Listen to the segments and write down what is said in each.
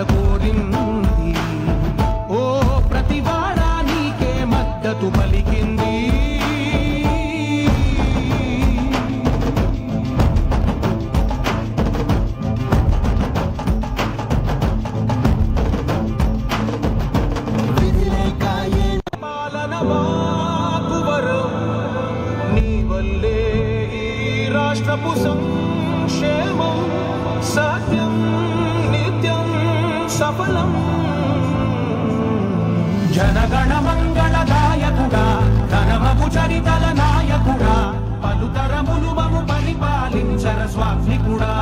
మనకు జనగణ మంగళదాయకుడా ధనమగు చరితల నాయకుడా పలుతరములు మము పరిపాలించర స్వామికుడా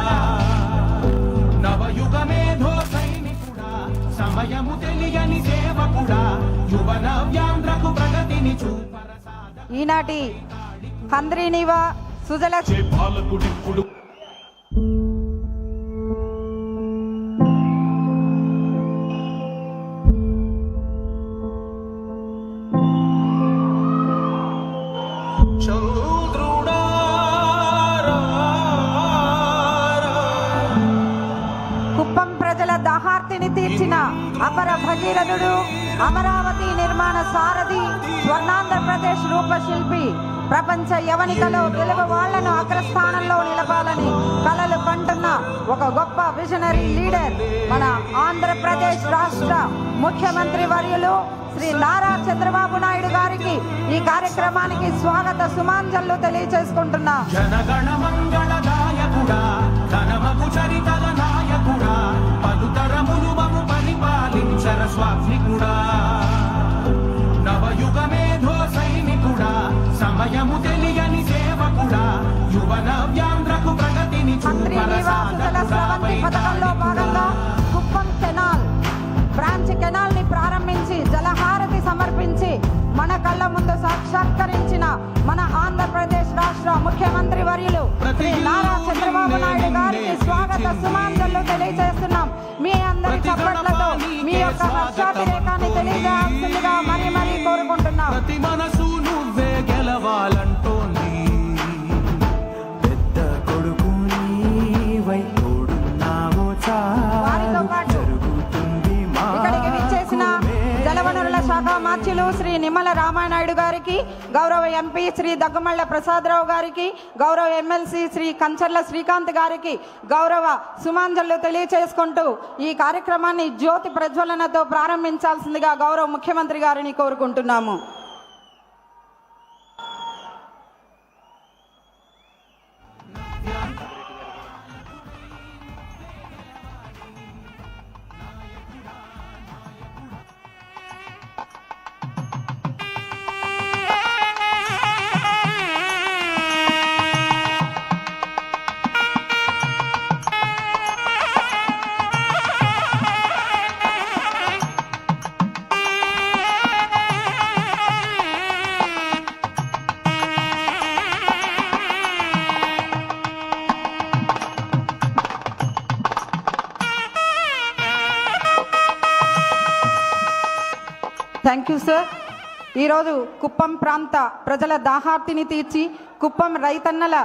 నవయుగ మేధో సైనికుడా సమయము తెలియని సేవకుడా యువ నవ్యాంధ్రకు ప్రగతిని చూపర ఈనాటి హంద్రీనివా సుజల పాలకుడిప్పుడు అమర భగీరథుడు అమరావతి నిర్మాణ సారథి స్వర్ణాంధ్రప్రదేశ్ రూపశిల్పి ప్రపంచ యవనికలో తెలుగు వాళ్ళను అగ్రస్థానంలో నిలపాలని కలలు కంటున్న ఒక గొప్ప విజనరీ లీడర్ మన ఆంధ్రప్రదేశ్ రాష్ట్ర ముఖ్యమంత్రి వర్యులు శ్రీ నారా చంద్రబాబు నాయుడు గారికి ఈ కార్యక్రమానికి స్వాగత సుమాంజలు తెలియజేసుకుంటున్నా చరితల నాయకుడా పలుతరములు నవయుగ మేధో సైనికుడా సమయము తెలియని సేవకుడా యువ నవ్యాంధ్రకు ప్రగతిని కుప్పం కెనాల్ బ్రాంచ్ కెనాల్ని ప్రారంభించి జలహారతి సమర్పించి మన కళ్ళ ముందు సాక్షాత్కరించిన మన ఆంధ్రప్రదేశ్ రాష్ట్ర ముఖ్యమంత్రి వర్యులు. శ్రీ నారా మనసు నువ్వే గెలవాలంటోంది. పెద్ద కొడుకు నీవై తోడున్నావో జరుగుతుంది ఇక్కడికి విచ్చేసిన జలవనరుల శాఖ మార్చులు శ్రీ నిమ్మల రామానాయుడు గారికి గౌరవ ఎంపీ శ్రీ దగ్గమళ్ళ ప్రసాదరావు గారికి గౌరవ ఎమ్మెల్సీ శ్రీ కంచర్ల శ్రీకాంత్ గారికి గౌరవ సుమాంజలు తెలియచేసుకుంటూ ఈ కార్యక్రమాన్ని జ్యోతి ప్రజ్వలనతో ప్రారంభించాల్సిందిగా గౌరవ ముఖ్యమంత్రి గారిని కోరుకుంటున్నాము. థ్యాంక్ యూ సార్ ఈరోజు కుప్పం ప్రాంత ప్రజల దాహార్తిని తీర్చి కుప్పం రైతన్నల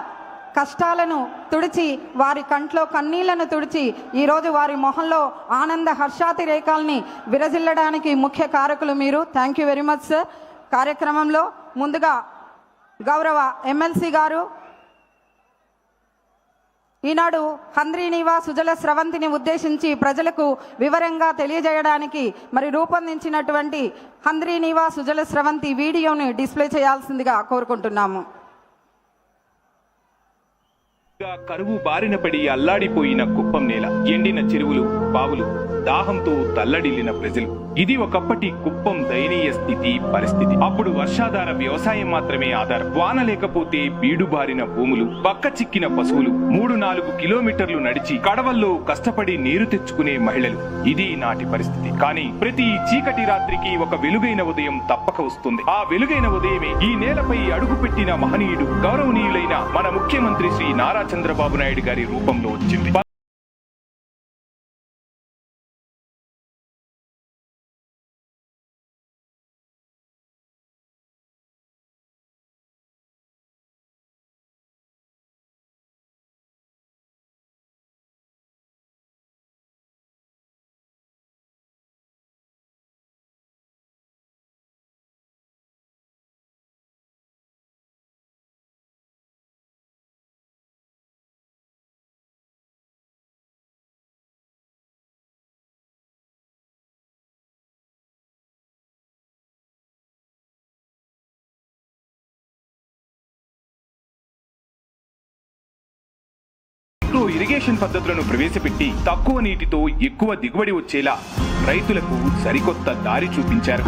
కష్టాలను తుడిచి వారి కంట్లో కన్నీళ్ళను తుడిచి ఈరోజు వారి మొహంలో ఆనంద హర్షాతి రేఖల్ని విరజిల్లడానికి ముఖ్య కారకులు మీరు. Thank you very much sir కార్యక్రమంలో ముందుగా గౌరవ ఎమ్మెల్సీ గారు ఈనాడు హంద్రీనివా సుజల స్రవంతిని ఉద్దేశించి ప్రజలకు వివరంగా తెలియజేయడానికి మరి రూపొందించినటువంటి హంద్రీనివా సుజల స్రవంతి వీడియోని డిస్ప్లే చేయాల్సిందిగా కోరుకుంటున్నాము. కరువు బారిన పడి అల్లాడిపోయిన కుప్పం నేల ఎండిన చెరువులు బావులు దాహంతో తల్లడిల్లిన ప్రజలు. ఇది ఒకప్పటి కుప్పం దయనీయ స్థితి పరిస్థితి. అప్పుడు వర్షాధార వ్యవసాయం మాత్రమే ఆధారం. వాన లేకపోతే బీడుబారిన భూములు పక్క చిక్కిన పశువులు మూడు నాలుగు కిలోమీటర్లు నడిచి కడవల్లో కష్టపడి నీరు తెచ్చుకునే మహిళలు. ఇది నాటి పరిస్థితి. కానీ ప్రతి చీకటి రాత్రికి ఒక వెలుగైన ఉదయం తప్పక వస్తుంది. ఆ వెలుగైన ఉదయమే ఈ నేలపై అడుగుపెట్టిన మహనీయుడు గౌరవనీయులైన మన ముఖ్యమంత్రి శ్రీ నారా చంద్రబాబు నాయుడు గారి రూపంలో వచ్చింది. మైక్రో ఇరిగేషన్ పద్ధతులను ప్రవేశపెట్టి తక్కువ నీటితో ఎక్కువ దిగుబడి వచ్చేలా రైతులకు సరికొత్త దారి చూపించారు.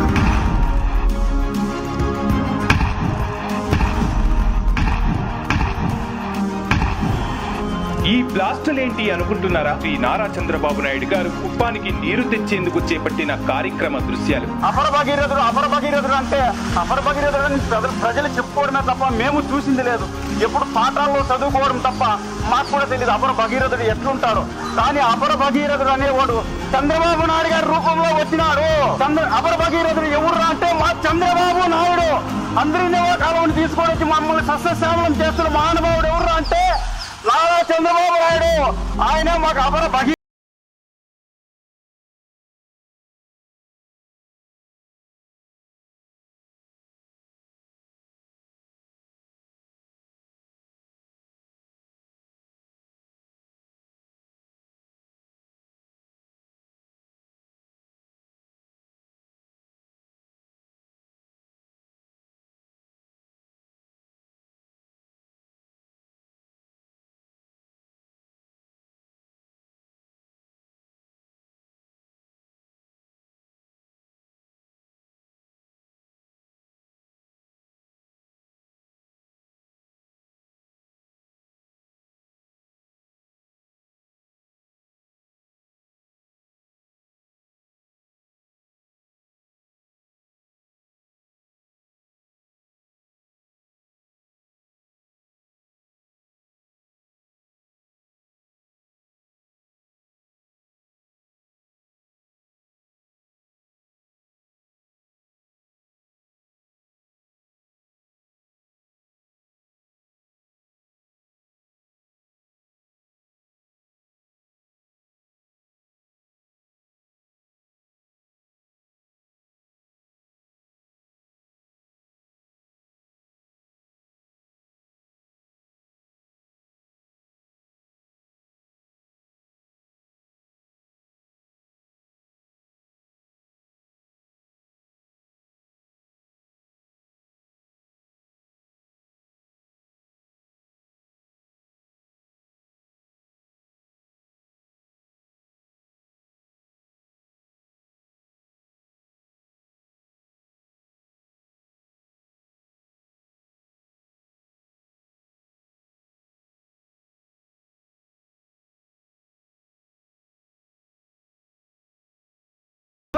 ఈ బ్లాస్టులేంటి అనుకుంటున్నారా? శ్రీ నారా చంద్రబాబు నాయుడు గారు కుప్పానికి నీరు తెచ్చేందుకు చేపట్టిన కార్యక్రమ దృశ్యాలు. అపర భగీరథుడు అపర భగీరథుడు అంటే అపర భగీరథుడు అని ప్రజలు చెప్పుకోవడమే తప్ప మేము చూసింది లేదు. ఎప్పుడు పాఠాల్లో చదువుకోవడం తప్ప మాకు కూడా తెలియదు అపర భగీరథుడు ఎట్లుంటాడు. కానీ అపర భగీరథుడు అనేవాడు చంద్రబాబు నాయుడు గారి రూపంలో వచ్చినాడు. చంద్ర అపర భగీరథుడు ఎవరు అంటే మా చంద్రబాబు నాయుడు. అందరినీ కాలం తీసుకొని వచ్చి మమ్మల్ని సస్యశ్యామలం చేస్తున్న మహానుభావుడు ఎవరు అంటే నారా చంద్రబాబు నాయుడు. ఆయన మాకు అపర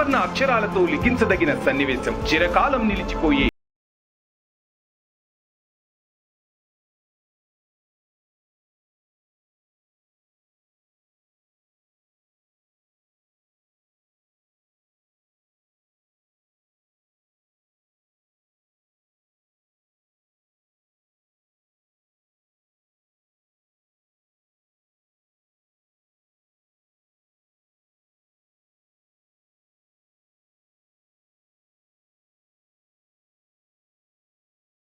భగీ అక్షరాలతో లిఖించదగిన సన్నివేశం చిరకాలం నిలిచిపోయే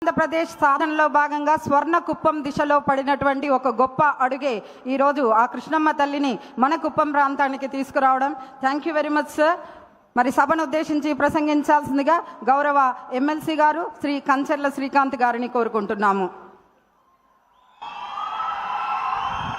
ఆంధ్రప్రదేశ్ సాధనలో భాగంగా స్వర్ణ కుప్పం దిశలో పడినటువంటి ఒక గొప్ప అడుగే ఈరోజు ఆ కృష్ణమ్మ తల్లిని మన కుప్పం ప్రాంతానికి తీసుకురావడం. Thank you very much sir మరి సభను ఉద్దేశించి ప్రసంగించాల్సిందిగా గౌరవ ఎమ్మెల్సీ గారు శ్రీ కంచర్ల శ్రీకాంత్ గారిని కోరుకుంటున్నాము.